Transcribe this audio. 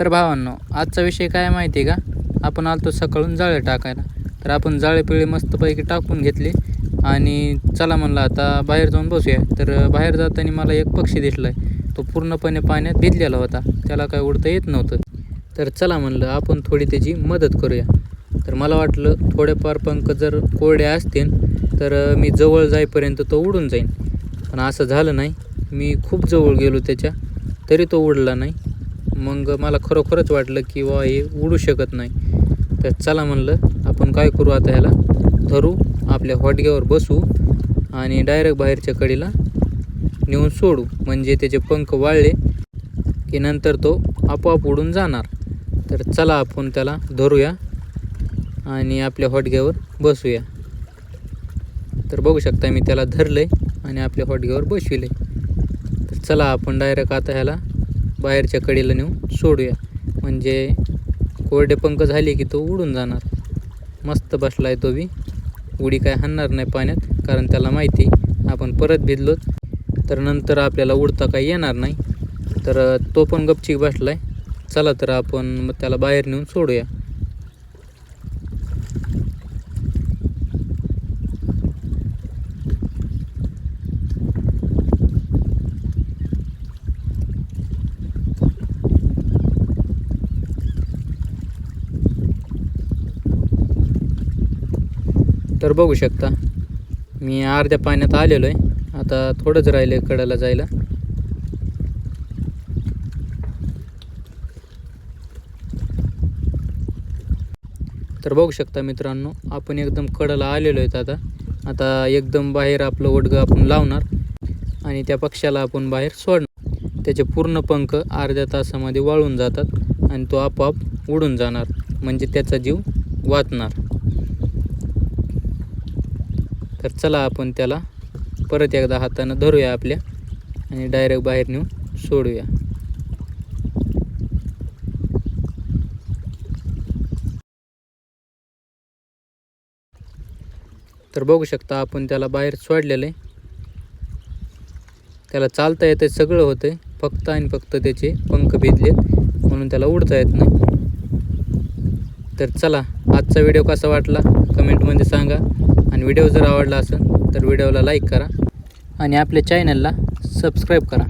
तर भावांनो आजचा विषय काय माहिती आहे का? आपण आलतो सकाळून जाळे टाकायला. तर आपण जाळे पिळे मस्तपैकी टाकून घेतले. आणि चला म्हणलं आता बाहेर जाऊन बसूया. तर बाहेर जाताना मला एक पक्षी दिसला आहे तो पूर्णपणे पाण्यात भिजलेला होता. त्याला काय उडता येत नव्हतं. तर चला म्हणलं आपण थोडी त्याची मदत करूया. तर मला वाटलं थोडेफार पंख जर कोरडे असतील तर मी जवळ जाईपर्यंत तो उडून जाईन. पण असं झालं नाही. मी खूप जवळ गेलो त्याच्या. तरी तो उडला नाही. मग मला खरोखरच वाटलं की वा हे उडू शकत नाही. तर चला म्हणलं आपण काय करू आता ह्याला? धरू आपल्या हॉटग्यावर बसू आणि डायरेक्ट बाहेरच्या कडीला नेऊन सोडू. म्हणजे त्याचे पंख वाळले की नंतर तो आपोआप उडून जाणार. तर चला आपण त्याला धरूया आणि आपल्या हॉटग्यावर बसूया. तर बघू शकता मी त्याला धरलं आहे आणि आपल्या हॉटग्यावर बसविलं आहे तर चला आपण डायरेक्ट आता ह्याला बाहेरच्या कडेला नेऊन सोडूया. म्हणजे कोरडे पंख झाले की तो उडून जाणार. मस्त बसला आहे तो बी. उडी काय हाणणार नाही पाण्यात कारण त्याला माहिती आपण परत भिजलोच तर नंतर आपल्याला उडता काही येणार नाही. तर तो पण गपचीक बसला आहे चला तर आपण मग त्याला बाहेर नेऊन सोडूया. तर बघू शकता. मी अर्ध्या पाण्यात आलेलो आहे आता थोडंच राहिलं आहे कडेला जायला. तर बघू शकता मित्रांनो आपण एकदम कडाला आलेलो आहेत आता. आता एकदम बाहेर आपलं ओडगं आपण लावणार आणि त्या पक्षाला आपण बाहेर सोडणार. त्याचे पूर्ण पंख अर्ध्या तासामध्ये वाळून जातात आणि तो आपोआप उडून जाणार. म्हणजे त्याचा जीव वाचणार. तर चला आपण त्याला परत एकदा हातानं धरूया आपल्या आणि डायरेक्ट बाहेर नेऊन सोडूया. तर बघू शकता आपण त्याला बाहेर सोडलेलं आहे. त्याला चालता येतं सगळं होतं फक्त आणि फक्त त्याचे पंख भिजलेत म्हणून त्याला उडता येत नाही. तर चला आजचा व्हिडिओ कसा वाटला? कमेंटमध्ये सांगा. आणि व्हिडिओ जर आवडला असेल तर व्हिडिओला लाईक करा आणि आपल्या चॅनलला सबस्क्राईब करा.